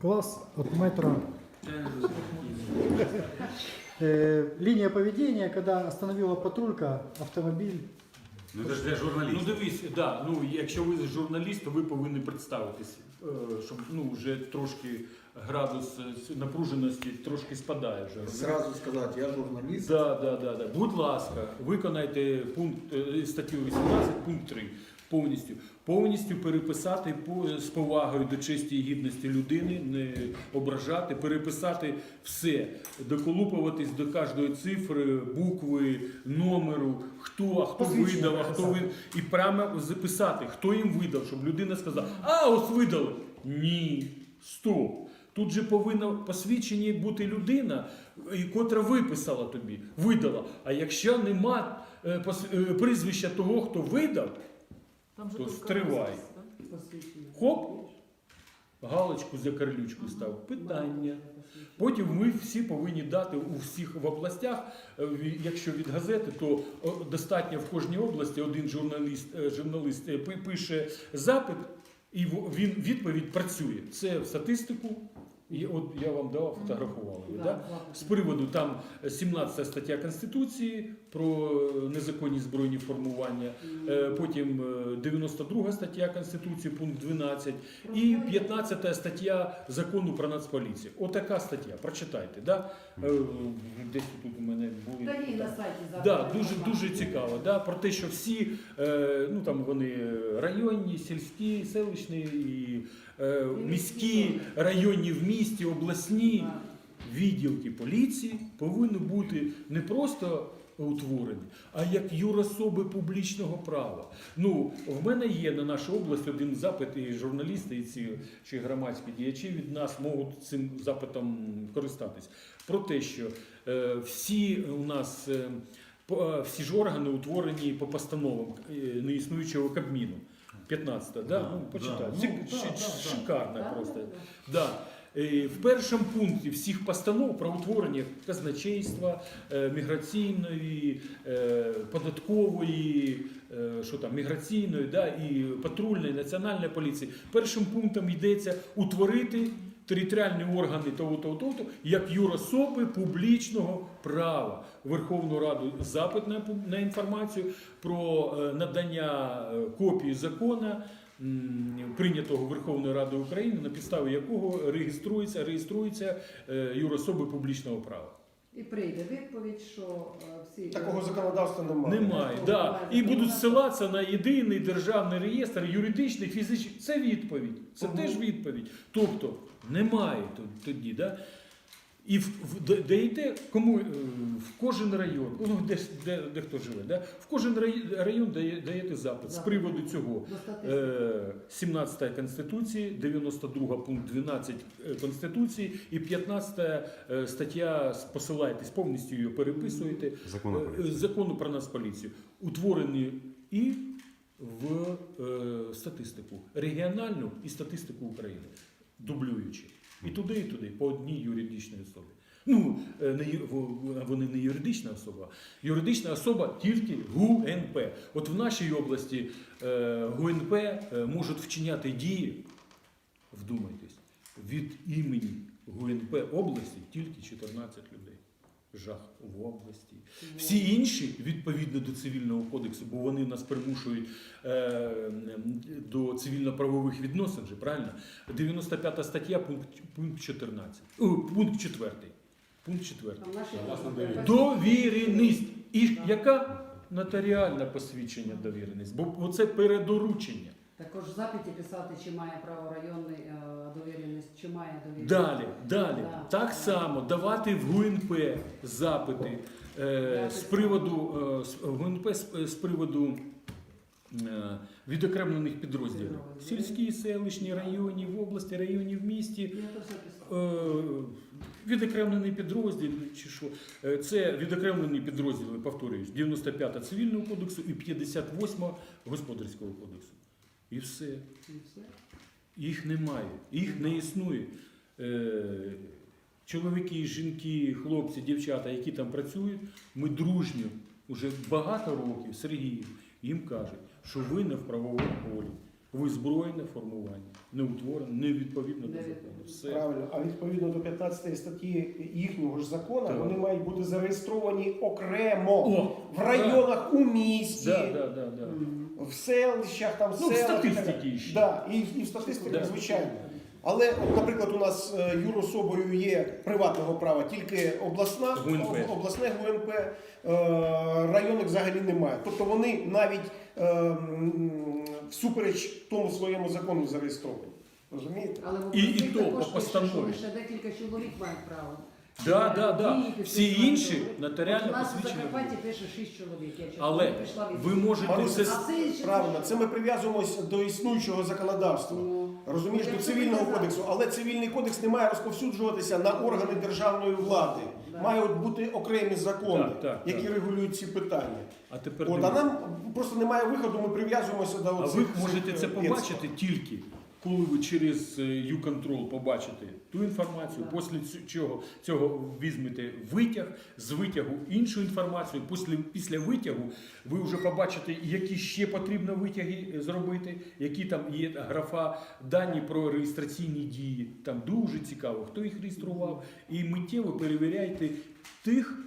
класс от метро. Э, линия поведения, когда остановила патрулька, автомобиль. Ну це ж для Ну дивись, да, ну якщо ви журналіст, то ви повинні представитись, е, щоб ну вже трошки градус е, напруженості трошки спадає вже. Сразу сказать, я журналист. Да, да, да, да. Будь ласка, виконайте пункт е, статтю 18, пункт 3 повністю. Повністю переписати по- з повагою до честі і гідності людини, не ображати, переписати все, доколупуватись до кожної цифри, букви, номеру, хто, а хто Посвідчення видав, а хто вид... І прямо записати, хто їм видав, щоб людина сказала, а ось видали. Ні, стоп. Тут же повинна посвідчені бути людина, котра виписала тобі, видала. А якщо нема е, е, прізвища того, хто видав, Там же То только стривай. розпис, да? Хоп. галочку за карлючку став. Питання. Потім ми всі повинні дати у всіх в областях, е, ві- якщо від газети, то о, достатньо в кожній області один журналіст, е, журналіст е, пи- пише запит, і в- він відповідь працює. Це в статистику. І от я вам давав, фотографували. Да, Да? З приводу там 17 стаття Конституції про незаконні збройні формування, е, потім е, 92 стаття Конституції, пункт 12, і 15 стаття закону про нацполіцію. Отака стаття. Прочитайте. Да? Е, Десь тут у мене були. Та є на сайті. Да, дуже дуже цікаво. Да, про те, що всі е, ну там вони районні, сільські, селищні і е, міські, районні в місті, обласні відділки поліції повинні бути не просто утворені, а як юрособи публічного права. Ну, в мене є на нашу область один запит, і журналісти, і ці чи громадські діячі від нас можуть цим запитом користатись. Про те, що е, всі у нас. е, по- е, всі ж органи утворені по постановам е, неіснуючого Кабміну. 15 да? Ну, почитай. да. Ну, да, ши- да, да. Шикарно Да, просто. да, В першому пункті всіх постанов про утворення казначейства, е, міграційної, е, податкової, е, що там, міграційної да, і патрульної, національної поліції. Першим пунктом йдеться утворити територіальні органи того, того, того, як юрособи публічного права. Верховну Раду запит на, інформацію про е, надання е, копії закону, прийнятого Верховною Радою України, на підставі якого реєструється, реєструється е, юрособи публічного права. І прийде відповідь, що е, всі... Такого законодавства немає. Немає, да. І будуть ссилатися на єдиний державний реєстр, юридичний, фізичний. Це відповідь. Це Мгм. теж відповідь. Тобто немає тоді, да? І в, в, де- даєте кому е, в кожен район, ну, де, де, де хто живе, да? в кожен рай- район дає, даєте запит з приводу цього. До статистики. Е, 17 Конституції, 92 пункт 12 Конституції і 15 е, стаття, посилаєтесь, повністю її переписуєте. Закону про Е, поліцію. закону про нацполіцію. Утворені і в е, статистику, регіональну і статистику України, дублюючи. І туди, і туди, по одній юридичній особі. Ну, е, не, вони не юридична особа. Юридична особа тільки ГУНП. От в нашій області е, ГУНП е, можуть вчиняти дії, вдумайтесь, від імені ГУНП області тільки 14 людей. Жах в області. Всі інші, відповідно до цивільного кодексу, бо вони нас примушують е, до цивільно-правових відносин, же, правильно? 95 стаття, пункт, пункт 14. О, пункт 4. Пункт 4. Там наші Власне, власне, Довіреність. І яка нотаріальне посвідчення довіреність? Бо оце передоручення. Також в запиті писати, чи має право районний е, довіреність, чи має довіреність. Далі, далі. Да. Так само давати в ГУНП запити е, з приводу е, з- в ГУНП з, з приводу е, відокремлених підрозділів. Сільські, селищні, районі, в області, районі, в місті. Я то все писала. Е, Відокремлений підрозділ, чи що Е, це відокремлені підрозділи, повторююсь, 95 цивільного кодексу і 58 господарського кодексу. І все. І все. Їх немає, їх не існує. Е, Чоловіки, жінки, хлопці, дівчата, які там працюють, ми дружньо вже багато років Сергій їм каже, що ви не в правовому полі. Ви збройне формування, не утворене, не відповідно до закону. Все. Правильно, а відповідно до 15 статті їхнього ж закону Так. вони мають бути зареєстровані окремо О, в районах у місті, Да, да, да, да. В селищах, там Ну, в селах. ще. Да, і, і в статистиці, Да. звичайно. Але, от, наприклад, у нас е, юрособою є приватного права тільки обласна, ГУНП. обласне ГУНП, е, районних взагалі немає. Тобто вони навіть е, всупереч тому своєму закону зареєстровані. Розумієте? Але в І- і то також по пише, що лише декілька чоловік мають право. Да, Е, да, да. Всі інші нотаріально От У нас в посвідчені Закарпатті пише 6 чоловік. Я читала, Але прийшла від- ви можете Маруся, це А Правильно, це ми прив'язуємося до існуючого законодавства. Ну, Розумієш, до цивільного кодексу, але цивільний кодекс не має розповсюджуватися на органи державної влади. Мають бути окремі закони, Так, так, які так. регулюють ці питання. А тепер От, а дивіться. нам просто немає виходу, ми прив'язуємося до А ви можете е, це п'єців. побачити тільки, коли ви через е, U-Control побачите ту інформацію, Да. після ць- чого цього візьмете витяг, з витягу іншу інформацію, після, після витягу ви вже побачите, які ще потрібно витяги е, зробити, які там є графа дані про реєстраційні дії. Там дуже цікаво, хто їх реєстрував. І миттєво перевіряйте тих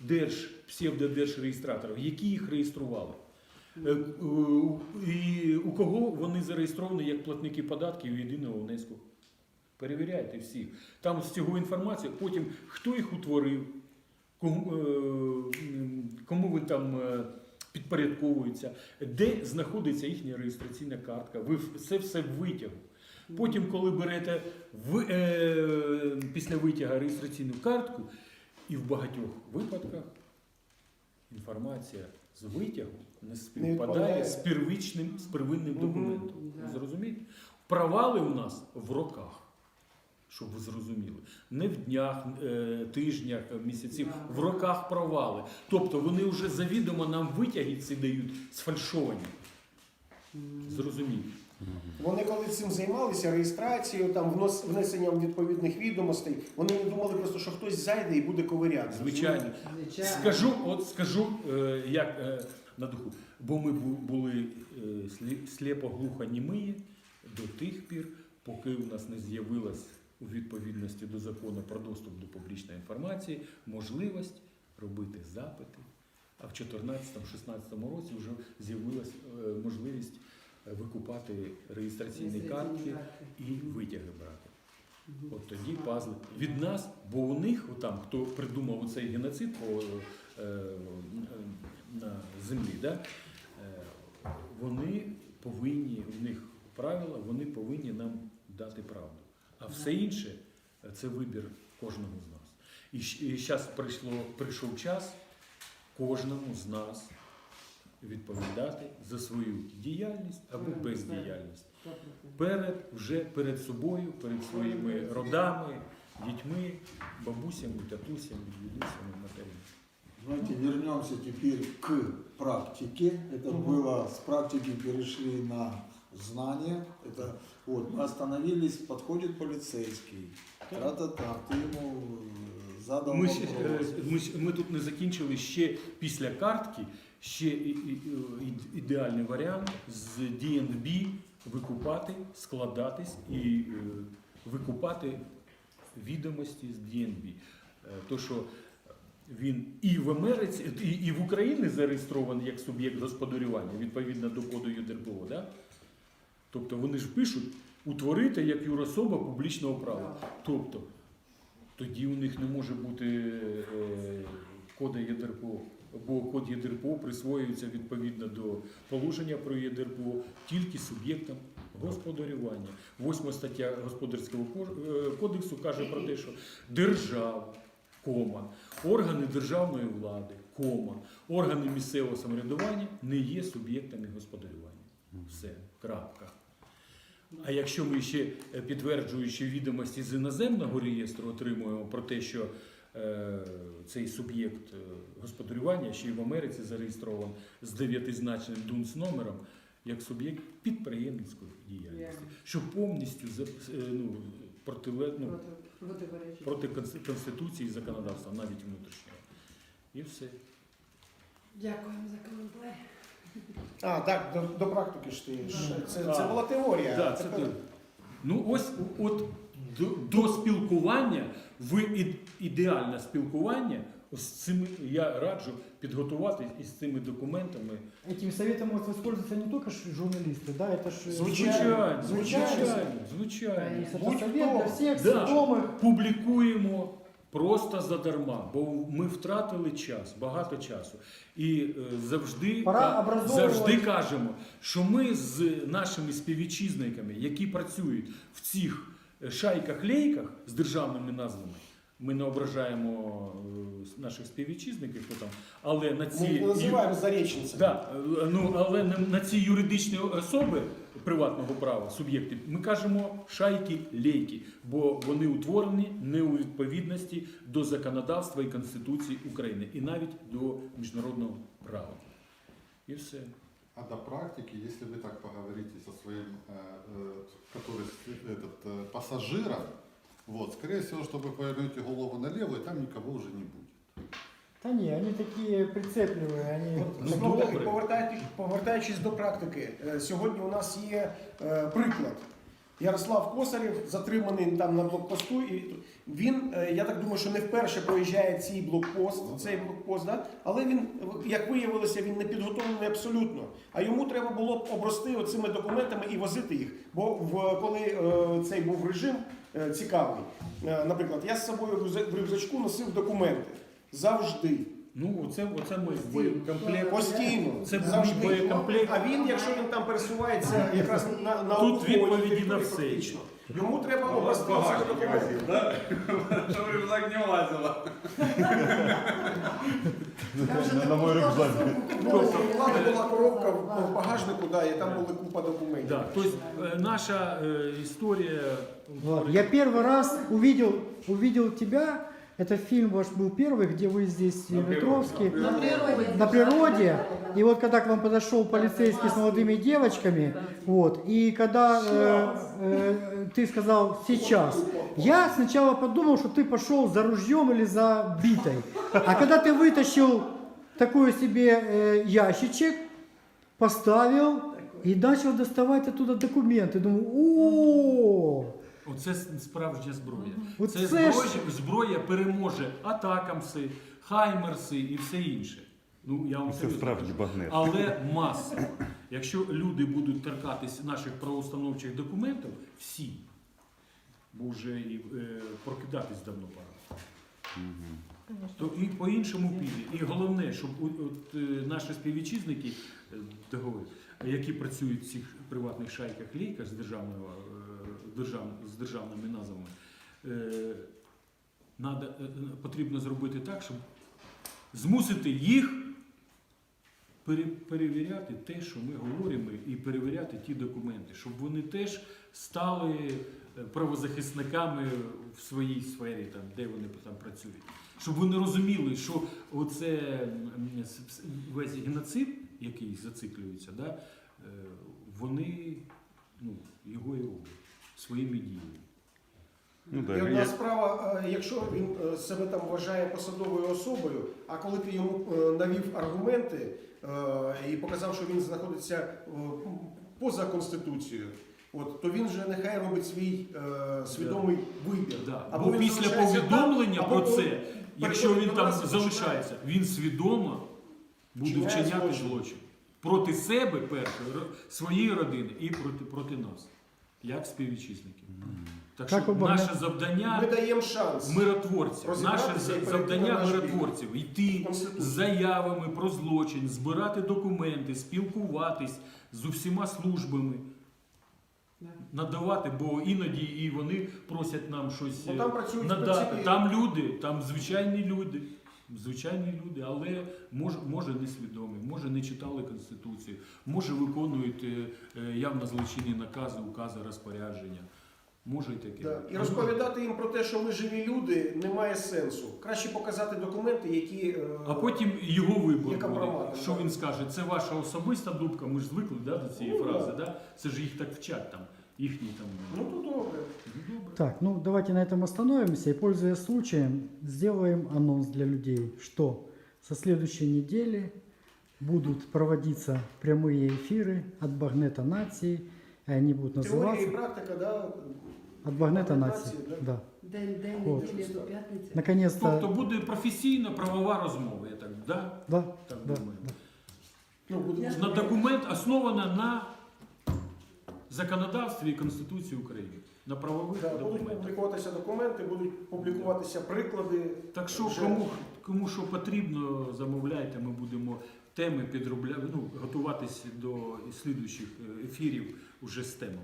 держ, псевдодержреєстраторів, які їх реєстрували. Е, у- І у кого вони зареєстровані як платники податків єдиного внеску? Перевіряйте всіх. Там з цього інформація, потім хто їх утворив, кому, е, він там е, підпорядковується, де знаходиться їхня реєстраційна картка. Ви це все в витягу. Потім, коли берете в, е, після витяга реєстраційну картку, і в багатьох випадках інформація з витягу не співпадає відповідає. з первичним, з первинним Мгм. документом. Да. Зрозумієте? Провали у нас в роках. Щоб ви зрозуміли, не в днях, е, тижнях, місяців, в роках провали. Тобто вони вже завідомо нам витяги ці дають сфальшовані. Зрозумійте. Вони коли цим займалися, реєстрацією, там внос- внесенням відповідних відомостей, вони не думали просто, що хтось зайде і буде ковиряти. Звичайно. Звичайно. Скажу, от скажу, е, як е, на духу, бо ми були е, сліпо-глухо німиї до тих пір, поки у нас не з'явилась у відповідності до закону про доступ до публічної інформації можливість робити запити. А в 2014-2016 році вже з'явилась е, можливість е, викупати реєстраційні картки і витяги брати. От тоді пазли від нас, бо у них, там, хто придумав цей геноцид по, е, землі, да, е, вони повинні, у них правила, вони повинні нам дати правду. А все інше е, це вибір кожного з нас. І зараз прийшло, прийшов час кожному з нас відповідати за свою діяльність або бездіяльність перед вже перед собою, перед своїми родами, дітьми, бабусями, татусями, дідусями, матерями. Знаете, вернемся теперь к практике. Это Мгм. было с практики перешли на знания. Это вот мы остановились, подходит полицейский. Тра-та-та, ты ему э, задал Ми, ще, вопрос. е, ми, ще- ми тут не закінчили ще після картки, ще і- і- і- ідеальний варіант з DNB викупати, складатись і е, викупати відомості з DNB. Е, То, що він і в Америці, і, і в Україні зареєстрований як суб'єкт господарювання відповідно до коду ЮДРПО. Да? Тобто вони ж пишуть утворити як юрособа публічного права. Тобто тоді у них не може бути е, кода ЄДРПО, бо код ЄДРПО присвоюється відповідно до положення про ЄДРПО тільки суб'єктам господарювання. Восьма стаття Господарського е, кодексу каже про те, що держава, кома, органи державної влади, кома, органи місцевого самоврядування не є суб'єктами господарювання. Все, крапка. А якщо ми ще е, підтверджуючи відомості з іноземного реєстру отримуємо про те, що е, цей суб'єкт е, господарювання ще й в Америці зареєстрований з дев'ятизначним ДУНС номером як суб'єкт підприємницької діяльності, що повністю за- е, ну, протиле- ну, Проти- проти Конституції і законодавства, навіть внутрішнього. І все. Дякуємо за коментар. А, так, до, до практики ж ти. ж. Це, це була теорія. Да, це тепер- ти. Ну ось от до, до спілкування, в і- ідеальне спілкування, з цими я раджу підготувати із цими документами. Этим советом могут воспользоваться не только ж журналисты, да, это ж... э, Звичайно, Звичайно. звичайно, звичайно. Это Будь совет кто. для всех Да. сведомых. Публікуємо просто задарма, бо ми втратили час, багато часу. І е, завжди, Пора ка- образовувати. завжди кажемо, що ми з нашими співвітчизниками, які працюють в цих е, шайках-лейках з державними назвами, ми не ображаємо е, наших співвітчизників, хто там, але на ці Ми їх називаємо зареченцями. Да, е, ну, але на, на ці юридичні особи приватного права, суб'єкти, ми кажемо шайки лейки, бо вони утворені не у відповідності до законодавства і Конституції України, і навіть до міжнародного права. І все. А до практики, если вы так поговорите со своим, э, э, который с- этот, э, пассажиром, вот, скорее всего, что вы повернете голову налево, и там никого уже не будет. Та ні, вони такі прицепливі, вони Ну, Знову таки, добре. повертаючись, повертаючись до практики, е, сьогодні у нас є е, приклад. Ярослав Косарєв затриманий там на блокпосту, і він, е, я так думаю, що не вперше проїжджає цей блокпост, цей блокпост, да? але він, як виявилося, він не підготовлений абсолютно. А йому треба було б обрости оцими документами і возити їх. Бо в, коли е, цей був режим е, цікавий, е, наприклад, я з собою в рюкзачку носив документи завжди. Ну, оце, оце ми боєкомплект. Постійно. Це був завжди. мій боєкомплект. А він, якщо він там пересувається якраз на, на Тут окупованій відповіді території на все. фактично, Йому треба обрасти цих документів. Щоб рюкзак не влазило. На мой рюкзак. Ну, у влади була коробка в в багажнику, да, і там була купа документів. Да. Тобто е, наша е, історія. Я первый раз увидел, увидел тебя. Это фильм ваш был первый, где вы здесь, в Ветровске, На природі. на природе. И вот когда к вам подошел полицейский с молодыми девочками, вот, и когда э, э, ты сказал сейчас, я сначала подумал, что ты пошел за ружьем или за битой. А когда ты вытащил такой себе э, ящичек, поставил и начал доставать оттуда документы. Думаю, о, Оце справжня зброя. От Це це зброя, ж- зброя переможе атакамси, хаймерси і все інше. Ну я вам Це серйозно справді кажу. багнет. Але масово. Якщо люди будуть торкатись наших правоустановчих документів, всі, бо вже і е, прокидатись давно пора. То і по-іншому піде. І головне, щоб у- от, е, наші співвітчизники, е, договори, які працюють в цих приватних шайках лейках з, державного, е, з державними назвами, е, надо, е, потрібно зробити так, щоб змусити їх пере- перевіряти те, що ми говоримо, і перевіряти ті документи, щоб вони теж стали е, правозахисниками в своїй сфері, там, де вони там працюють. Щоб вони розуміли, що оце весь геноцид, який зациклюється, да, вони ну, його і роблять своїми діями. Ну, да, одна я- справа, е, якщо він е, себе там вважає посадовою особою, а коли ти йому е, навів аргументи е, і показав, що він знаходиться е, поза конституцією, от то він вже нехай робить свій е, свідомий вибір. Да. Або Бо він після залишається повідомлення там, про або це, якщо він до там нас і залишається, він свідомо буде Вчиняє вчиняти злочин. злочин. Проти себе перше, ро- своєї родини і проти, проти нас, як співвітчизників. Так Так, що обогнати. наше завдання Ми даємо шанс. миротворців, розібратися наше і за- перейти завдання наш бік. миротворців йти Конституцію. з заявами про злочин, збирати документи, спілкуватись з усіма службами. Надавати, бо іноді і вони просять нам щось е, там працюють надати. спеціалісти. Там люди, там звичайні люди. Звичайні люди, але може, може несвідомі, може не читали Конституцію, може виконують е, е, явно злочинні накази, укази, розпорядження. Може і таке. Да. І розповідати їм про те, що ми живі люди, немає сенсу. Краще показати документи, які е, А потім його вибор буде. Що він скаже? Це ваша особиста думка, ми ж звикли да, до цієї Ну, фрази. да. Да? Це ж їх так вчать там, їхні там. ну то добре. Ну, добре. Так, ну давайте на этом остановимся и, пользуясь случаем, сделаем анонс для людей, что со следующей недели будут проводиться прямые эфиры от Багнета Нации. И они будут Теорія і называться практика, да, от Багнета Багнет Нации. Нации, Да. День, день, От. неділі до п'ятниці. Наконец-то. Тобто буде професійна правова розмова, я так, да? Да, так да, думаю. да. ну, буде На документ основана на законодавстві і Конституції України. На правових Да, будуть документах. публікуватися документи, будуть публікуватися приклади. Так що Вже- кому, кому що потрібно, замовляйте, ми будемо теми підробляти, ну, готуватися до слідуючих е, ефірів уже з темами.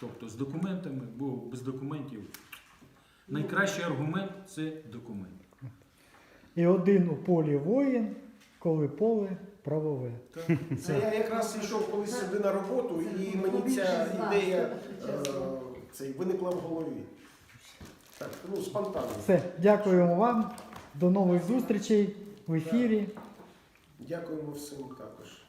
Тобто з документами, бо без документів найкращий аргумент це документ. І один у полі воїн, коли поле правове. Це я якраз йшов колись сюди на роботу, і мені ця ідея е, цей, виникла в голові. Так, ну, спонтанно. Все, дякуємо вам. До нових зустрічей в ефірі. Дякуємо всім також.